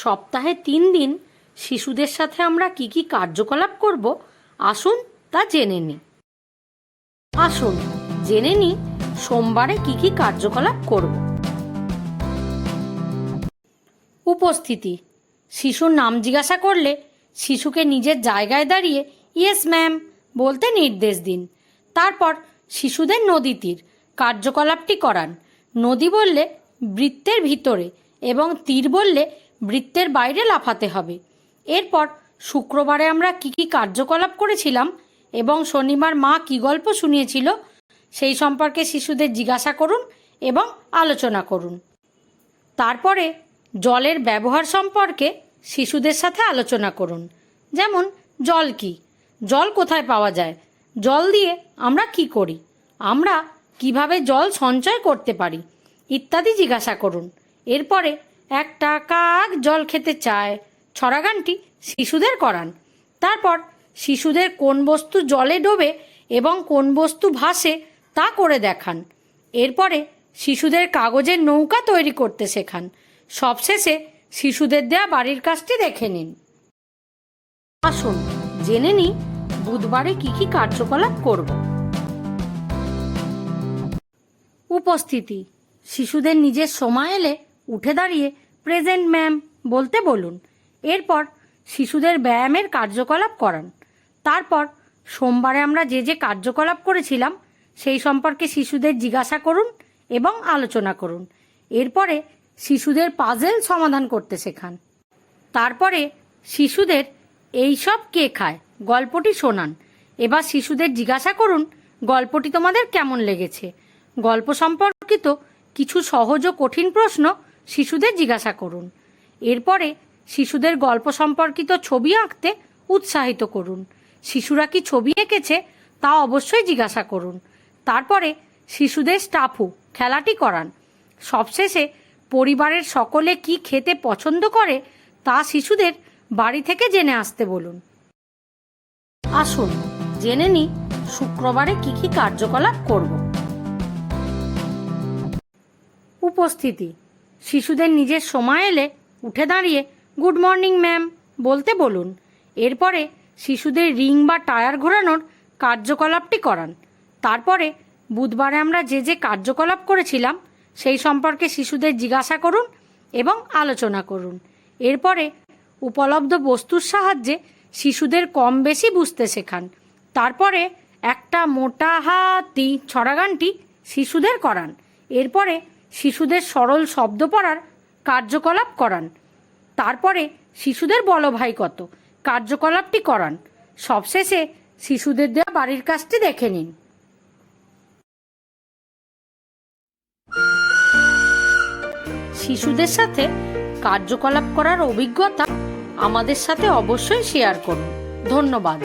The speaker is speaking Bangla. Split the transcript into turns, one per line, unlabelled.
সপ্তাহে তিন দিন শিশুদের সাথে আমরা কি কি কার্যকলাপ করব, আসুন তা জেনে নিই। আসুন, জেনে নিই সোমবারে কি কি কার্যকলাপ করব। উপস্থিতি, শিশুর নাম জিজ্ঞাসা করলে শিশুকে নিজের জায়গায় দাঁড়িয়ে, ইয়েস, ম্যাম, বলতে নির্দেশ দিন। তারপর শিশুদের নদী তীর, কার্যকলাপটি করান। নদী বললে বৃত্তের ভিতরে এবং তীর বললে বৃত্তের বাইরে লাফাতে হবে। এরপর শুক্রবারে আমরা কি কি কার্যকলাপ করেছিলাম এবং শনিবার মা কি গল্প শুনিয়েছিল সেই সম্পর্কে শিশুদের জিজ্ঞাসা করুন এবং আলোচনা করুন। তারপরে জলের ব্যবহার সম্পর্কে শিশুদের সাথে আলোচনা করুন। যেমন, জল কি? জল কোথায় পাওয়া যায়? জল দিয়ে আমরা কি করি? আমরা কীভাবে জল সঞ্চয় করতে পারি? ইত্যাদি জিজ্ঞাসা করুন। এরপরে একটা কাক জল খেতে চায়। ছড়াগানটি শিশুদের করান। তারপর শিশুদের কোন বস্তু জলে ডোবে এবং কোন বস্তু ভাসে তা করে দেখান। এরপরে শিশুদের কাগজের নৌকা তৈরি করতে শেখান। সবশেষে শিশুদের দেয়া বাড়ির কাজটি দেখে নিন। আসুন, জেনে নিই বুধবারে কি কি কার্যকলাপ করব। উপস্থিতি, শিশুদের নিজের সময় এলে উঠে দাঁড়িয়ে, প্রেজেন্ট ম্যাম, বলতে বলুন। এরপর শিশুদের ব্যায়ামের কার্যকলাপ করান। তারপর সোমবারে আমরা যে যে কার্যকলাপ করেছিলাম, সেই সম্পর্কে শিশুদের জিজ্ঞাসা করুন এবং আলোচনা করুন। এরপরে শিশুদের পাজেল সমাধান করতে শেখান। তারপরে শিশুদের এই সব কে খায়? গল্পটি শোনান। এবার শিশুদের জিজ্ঞাসা করুন, গল্পটি তোমাদের কেমন লেগেছে? গল্প সম্পর্কিত কিছু সহজ ও কঠিন প্রশ্ন শিশুদের জিজ্ঞাসা করুন। এরপরে শিশুদের গল্প সম্পর্কিত ছবি আঁকতে উৎসাহিত করুন। শিশুরা কি ছবি এঁকেছে তা অবশ্যই জিজ্ঞাসা করুন। তারপরে শিশুদের স্টাফু খেলাটি করান। সবশেষে পরিবারের সকলে কি খেতে পছন্দ করে তা শিশুদের বাড়ি থেকে জেনে আসতে বলুন। আসুন, জেনে নিই শুক্রবারে কি কি কার্যকলাপ করব। উপস্থিতি শিশুদের নিজের সময় এলে উঠে দাঁড়িয়ে, গুড মর্নিং, ম্যাম, বলতে বলুন। এরপরে শিশুদের রিং বা টায়ার ঘোরানোর কার্যকলাপটি করান। তারপরে বুধবারে আমরা যে যে কার্যকলাপ করেছিলাম, সেই সম্পর্কে শিশুদের জিজ্ঞাসা করুন এবং আলোচনা করুন। এরপরে উপলব্ধ বস্তুর সাহায্যে শিশুদের কম বেশি বুঝতে শেখান। তারপরে একটা মোটা হাতি ছড়াগানটি শিশুদের করান। এরপরে শিশুদের সরল শব্দ পড়ার কার্যকলাপ করান। তারপরে শিশুদের বলো ভাই কত কার্যকলাপটি করান। সবশেষে শিশুদের দেওয়া বাড়ির কাজটি দেখে নিন। শিশুদের সাথে কার্যকলাপ করার অভিজ্ঞতা আমাদের সাথে অবশ্যই শেয়ার করুন। ধন্যবাদ।